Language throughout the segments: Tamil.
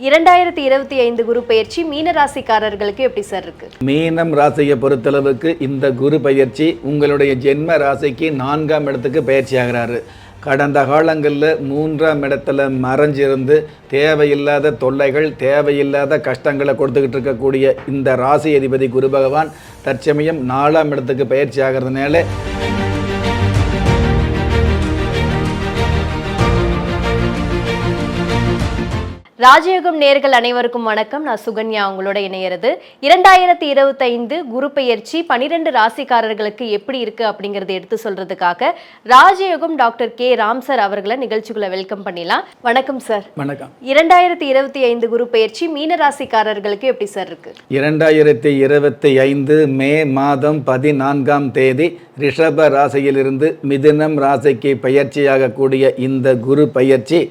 இரண்டாயிரத்தி இருபத்தி ஐந்து குரு பயிற்சி மீன ராசிக்காரர்களுக்கு எப்படி சார் இருக்கு? மீனம் ராசியை பொறுத்தளவுக்கு இந்த குரு பயிற்சி உங்களுடைய ஜென்ம ராசிக்கு நான்காம் இடத்துக்கு பயிற்சி ஆகிறாரு. கடந்த காலங்களில் மூன்றாம் இடத்துல மறைஞ்சிருந்து தேவையில்லாத தொல்லைகள் தேவையில்லாத கஷ்டங்களை கொடுத்துக்கிட்டு இருக்கக்கூடிய இந்த ராசி அதிபதி குரு பகவான் தற்சமயம் நாலாம் இடத்துக்கு பயிற்சி ஆகிறதுனால ராஜயோகம் நேர்கள் அனைவருக்கும் வணக்கம். நான் சுகன்யா உங்களோட இணையிறது. இரண்டாயிரத்தி இருபத்தைந்து குரு பெயர்ச்சி பனிரெண்டு ராசிக்காரர்களுக்கு எப்படி இருக்கு அப்படிங்கறத எடுத்து சொல்றதுக்காக ராஜயோகம் டாக்டர் கே. ராம் சார் அவர்களை நிகழ்ச்சிக்குள்ள வெல்கம் பண்ணிடலாம். வணக்கம் சார். வணக்கம். இரண்டாயிரத்தி இருபத்தி ஐந்து குரு பெயர்ச்சி மீன ராசிக்காரர்களுக்கு எப்படி சார் இருக்கு? இரண்டாயிரத்தி இருபத்தி ஐந்து மே மாதம் பதினான்காம் தேதி ரிஷப ராசியிலிருந்து மிதுனம் ராசிக்கு பயிற்சியாகக்கூடிய இந்த குரு பயிற்சி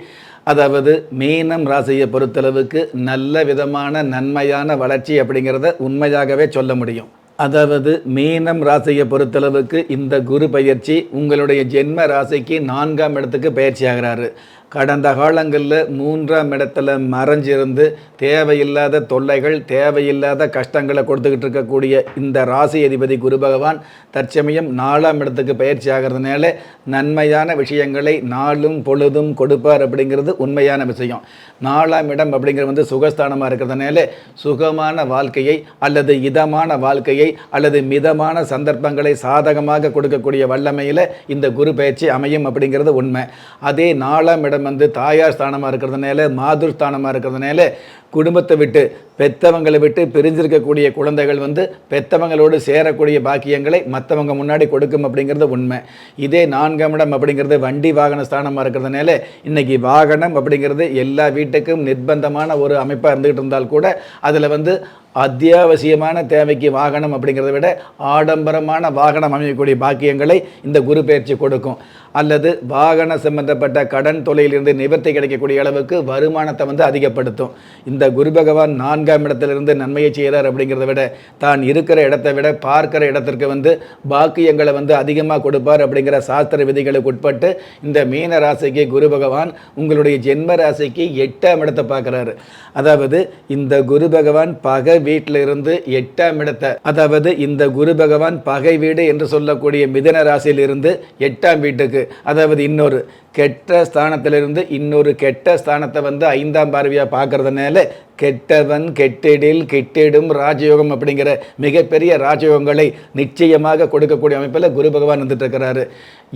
அதாவது மீனம் ராசியை பொறுத்தளவுக்கு நல்ல விதமான நன்மையான வளர்ச்சி அப்படிங்கிறத உண்மையாகவே சொல்ல முடியும். அதாவது மீனம் ராசியை பொறுத்தளவுக்கு இந்த குரு பயிற்சி உங்களுடைய ஜென்ம ராசிக்கு நான்காம் இடத்துக்கு பயிற்சி ஆகிறாரு. கடந்த காலங்களில் மூன்றாம் இடத்துல மறைஞ்சிருந்து தேவையில்லாத தொல்லைகள் தேவையில்லாத கஷ்டங்களை கொடுத்துக்கிட்டு இருக்கக்கூடிய இந்த ராசி அதிபதி குரு பகவான் தற்சமயம் நாலாம் இடத்துக்கு பயிற்சி ஆகிறதுனால நன்மையான விஷயங்களை நாளும் பொழுதும் கொடுப்பார் அப்படிங்கிறது உண்மையான விஷயம். நாலாம் இடம் அப்படிங்கிறது வந்து சுகஸ்தானமாக இருக்கிறதுனால சுகமான வாழ்க்கையை அல்லது இதமான வாழ்க்கையை அல்லது மிதமான சந்தர்ப்பங்களை சாதகமாக கொடுக்கக்கூடிய வல்லமையில் இந்த குரு பயிற்சி அமையும் அப்படிங்கிறது உண்மை. அதே நாலாம் இடம் வந்து தாயார் ஸ்தானமாக இருக்கிறதுனால மாதுர் ஸ்தானமாக இருக்கிறதுனால குடும்பத்தை விட்டு பெத்தவங்களை விட்டு பிரிஞ்சிருக்கக்கூடிய குழந்தைகள் வந்து பெத்தவங்களோடு சேரக்கூடிய பாக்கியங்களை மற்றவங்க முன்னாடி கொடுக்கும் அப்படிங்கிறது உண்மை. இதே நான்காம் இடம் அப்படிங்கிறது வண்டி வாகன ஸ்தானமாக இருக்கிறதுனால இன்னைக்கு வாகனம் அப்படிங்கிறது எல்லா வீட்டுக்கும் நிர்பந்தமான ஒரு அமைப்பாக இருந்துகிட்டு இருந்தால் கூட அதில் வந்து அத்தியாவசியமான தேவைக்கு வாகனம் அப்படிங்கிறத விட ஆடம்பரமான வாகனம் அமையக்கூடிய பாக்கியங்களை இந்த குரு பயிற்சி கொடுக்கும். அல்லது வாகன சம்பந்தப்பட்ட கடன் தொலையிலிருந்து நிவர்த்தி கிடைக்கக்கூடிய அளவுக்கு வருமானத்தை வந்து அதிகப்படுத்தும். இந்த குரு பகவான் நான்காம் இடத்திலிருந்து நன்மையை செய்கிறார் அப்படிங்கிறத விட தான் இருக்கிற இடத்தை விட பார்க்கிற இடத்திற்கு வந்து பாக்கியங்களை வந்து அதிகமாக கொடுப்பார் அப்படிங்கிற சாஸ்திர விதிகளுக்கு உட்பட்டு இந்த மீன ராசிக்கு குரு பகவான் உங்களுடைய ஜென்ம ராசிக்கு எட்டாம் இடத்தை பார்க்குறாரு. அதாவது இந்த குரு பகவான் பகை வீட்டில் இருந்து எட்டாம் இடத்தை அதாவது இந்த குரு பகவான் பகை வீடு என்று சொல்லக்கூடிய மிதன ராசியிலிருந்து எட்டாம் வீட்டுக்கு அதாவது இன்னொரு கெட்ட ஸ்தானத்திலிருந்து இன்னொரு கெட்ட ஸ்தானத்தை வந்து ஐந்தாம் பார்வையாக பார்க்கறதுனால கெட்டவன் கெட்டிடில் கெட்டிடும் ராஜயோகம் அப்படிங்கிற மிகப்பெரிய ராஜயோகங்களை நிச்சயமாக கொடுக்கக்கூடிய அமைப்பில் குரு பகவான் வந்துட்டு இருக்கிறாரு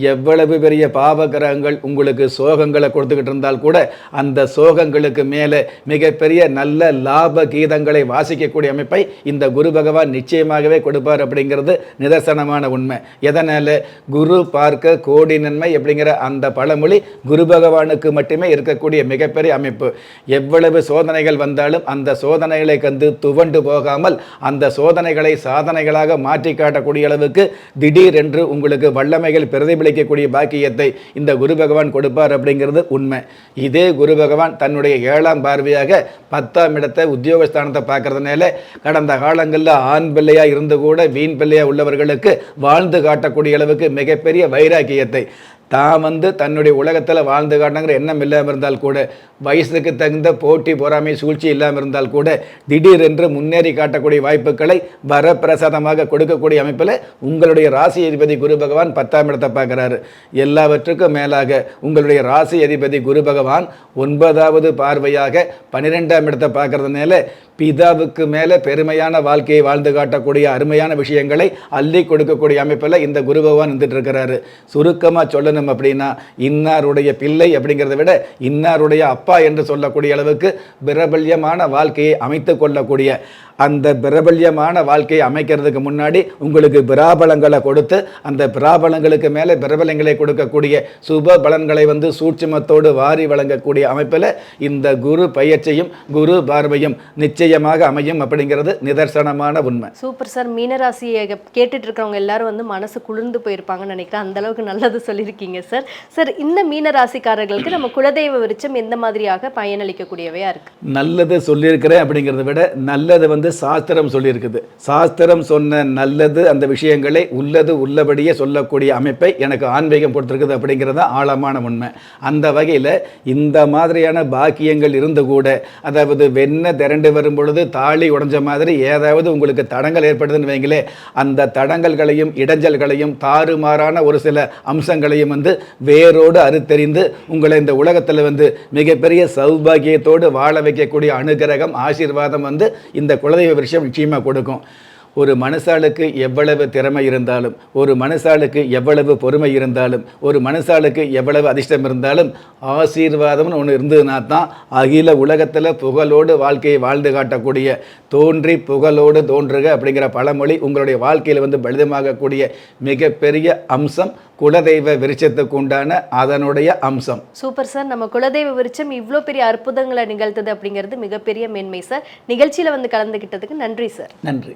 எவ்வளவு பெரிய பாவகிரகங்கள் உங்களுக்கு சோகங்களை கொடுத்துக்கிட்டு இருந்தால் கூட அந்த சோகங்களுக்கு மேலே மிகப்பெரிய நல்ல லாப கீதங்களை வாசிக்கக்கூடிய அமைப்பை இந்த குரு பகவான் நிச்சயமாகவே கொடுப்பார் அப்படிங்கிறது நிதர்சனமான உண்மை. எதனால்? குரு பார்க்க கோடி நன்மை அப்படிங்கிற அந்த பழமொழி குரு பகவானுக்கு மட்டுமே இருக்கக்கூடிய மிகப்பெரிய அமைப்பு. எவ்வளவு சோதனைகள் வந்தாலும் அந்த சோதனைகளை கண்டு துவண்டு போகாமல் அந்த சோதனைகளை சாதனைகளாக மாற்றி காட்டக்கூடிய அளவுக்கு திடீரென்று உங்களுக்கு வல்லமைகள் பிரதிபலிக்கக்கூடிய பாக்கியத்தை இந்த குரு பகவான் கொடுப்பார் அப்படிங்கிறது உண்மை. இதே குரு பகவான் தன்னுடைய ஏழாம் பார்வையாக பத்தாம் இடத்தை உத்தியோகஸ்தானத்தை பார்க்கறதுனால கடந்த காலங்களில் ஆண் பிள்ளையாக இருந்து கூட வீண் பிள்ளையாக உள்ளவர்களுக்கு வாழ்ந்து காட்டக்கூடிய அளவுக்கு மிகப்பெரிய வைராக்கியத்தை தான் வந்து தன்னுடைய உலகத்தில் வாழ்ந்து காட்டணுங்கிற எண்ணம் இல்லாமல் இருந்தால் கூட வயசுக்கு தகுந்த போட்டி பொறாமை சூழ்ச்சி இல்லாமல் இருந்தால் கூட திடீரென்று முன்னேறி காட்டக்கூடிய வாய்ப்புகளை வரப்பிரசாதமாக கொடுக்கக்கூடிய அமைப்பில் உங்களுடைய ராசி அதிபதி குரு பகவான் பத்தாம் இடத்தை பார்க்குறாரு. எல்லாவற்றுக்கும் மேலாக உங்களுடைய ராசி அதிபதி குரு பகவான் ஒன்பதாவது பார்வையாக பன்னிரெண்டாம் இடத்தை பார்க்கறதுனால பிதாவுக்கு மேலே பெருமையான வாழ்க்கையை வாழ்ந்து காட்டக்கூடிய அருமையான விஷயங்களை அள்ளி கொடுக்கக்கூடிய அமைப்பில் இந்த குரு பகவான் இருந்துட்டு இருக்கிறாரு. சுருக்கமாக சொல்லணும் அப்படின்னா இன்னாருடைய பிள்ளை அப்படிங்கிறத விட இன்னாருடைய அப்பா என்று சொல்லக்கூடிய அளவுக்கு பிரபல்யமான வாழ்க்கையை அமைத்து கொள்ளக்கூடிய அந்த பிரபல்யமான வாழ்க்கையை அமைக்கிறதுக்கு முன்னாடி உங்களுக்கு பிராபலங்களை கொடுத்து அந்த பிராபலங்களுக்கு மேலே பிரபலங்களை கொடுக்கக்கூடிய சுப பலன்களை வந்து சூட்சுமத்தோடு வாரி வழங்கக்கூடிய அமைப்பில் இந்த குரு பயிற்சியும் குரு பார்வையும் நிச்சயமாக அமையும் அப்படிங்கிறது நிதர்சனமான உண்மை. Super sir. மீனராசியை கேட்டுட்டு இருக்கிறவங்க எல்லாரும் வந்து மனசு குளிர்ந்து போயிருப்பாங்கன்னு நினைக்கிறேன். அந்த அளவுக்கு நல்லது சொல்லியிருக்கீங்க சார். சார் இந்த மீன ராசிக்காரர்களுக்கு நம்ம குலதெய்வ விருச்சம் எந்த மாதிரியாக பயனளிக்கக்கூடியவையா இருக்கு? நல்லது சொல்லியிருக்கிறேன் அப்படிங்கிறத விட நல்லது வந்து சாஸ்திரம் சொல்லியிருக்குது. சாஸ்திரம் சொன்ன நல்லது அந்த விஷயங்களை உள்ளது உள்ளபடியே சொல்லக்கூடிய அமைப்பை எனக்கு ஆன்மீகம் கொடுத்துருக்குது அப்படிங்கிறது தான் ஆழமான உண்மை. அந்த வகையில் இந்த மாதிரியான பாக்கியங்கள் இருந்து கூட அதாவது வெண்ணெய் திரண்டு வரும் பொழுது தாலி உடைஞ்ச மாதிரி ஏதாவது உங்களுக்கு தடங்கள் ஏற்படுதுன்னு வைங்களே அந்த தடங்கல்களையும் இடைஞ்சல்களையும் தாறுமாறான ஒரு சில அம்சங்களையும் வந்து வேரோடு அறுத்தெறிந்து உங்களை இந்த உலகத்தில் வந்து மிகப்பெரிய சௌபாகியத்தோடு வாழ வைக்கக்கூடிய அனுகிரகம் ஆசீர்வாதம் வந்து இந்த குழந்தை குலதெய்வ விஷயம் நிச்சயமாக கொடுக்கும். ஒரு மனுஷாளுக்கு எவ்வளவு திறமை இருந்தாலும் ஒரு மனுஷாளுக்கு எவ்வளவு பொறுமை இருந்தாலும் ஒரு மனுஷாளுக்கு எவ்வளவு அதிர்ஷ்டம் இருந்தாலும் ஆசீர்வாதம்னு ஒன்று இருந்ததுனா தான் அகில உலகத்தில் புகழோடு வாழ்க்கையை வாழ்ந்து காட்டக்கூடிய தோன்றி புகழோடு தோன்றுக அப்படிங்கிற பழமொழி உங்களுடைய வாழ்க்கையில் வந்து பலிதமாகக்கூடிய மிகப்பெரிய அம்சம் குலதெய்வ விருட்சத்துக்கு உண்டான அதனுடைய அம்சம். Super sir. நம்ம குலதெய்வ விருட்சம் இவ்வளோ பெரிய அற்புதங்களை நிகழ்த்துது அப்படிங்கிறது மிகப்பெரிய மேன்மை சார். நிகழ்ச்சியில் வந்து கலந்துக்கிட்டதுக்கு நன்றி சார். நன்றி.